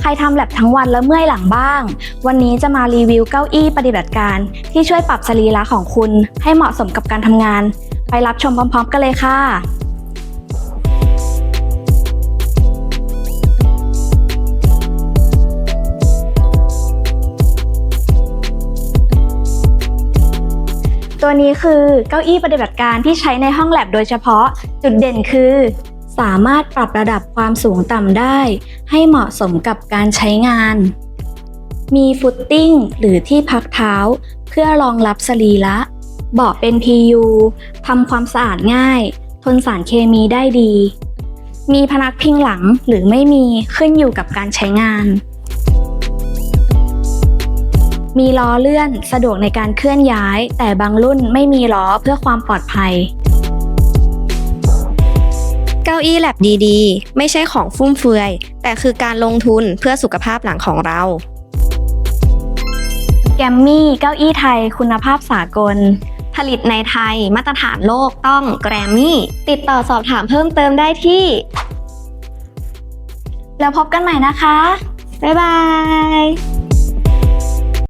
ใครทำแลบทั้งวันแล้วเมื่อยหลังบ้าง วันนี้จะมารีวิวเก้าอี้ปฏิบัติการ ที่ช่วยปรับสรีระของคุณ ให้เหมาะสมกับการทำงาน ไปรับชมพร้อม ๆ กันเลยค่ะตัวนี้คือเก้าอี้ปฏิบัติการที่ใช้ในห้องแลบโดยเฉพาะ จุดเด่นคือ สามารถปรับระดับความสูงต่ำได้ ให้เหมาะสมกับการใช้งาน มีฟุตติ้งหรือที่พักเท้า เพื่อรองรับสรีระ เบาะเป็น PU ทำความสะอาดง่าย ทนสารเคมีได้ดี มีพนักพิงหลังหรือไม่มีขึ้นอยู่กับการใช้งาน มีล้อเลื่อนสะดวกในการเคลื่อนย้าย แต่บางรุ่นไม่มีล้อเพื่อความปลอดภัย ก้าอี้แลบดีๆ ไม่ใช่ของฟุ่มเฟือย แต่คือการลงทุนเพื่อสุขภาพหลังของเรา แกมมี่เก้าอี้ไทยคุณภาพสากล ผลิตในไทยมาตรฐานโลกต้องแกรมมี่ ติดต่อสอบถามเพิ่มเติมได้ที่ แล้วพบกันใหม่นะคะ บ๊ายบาย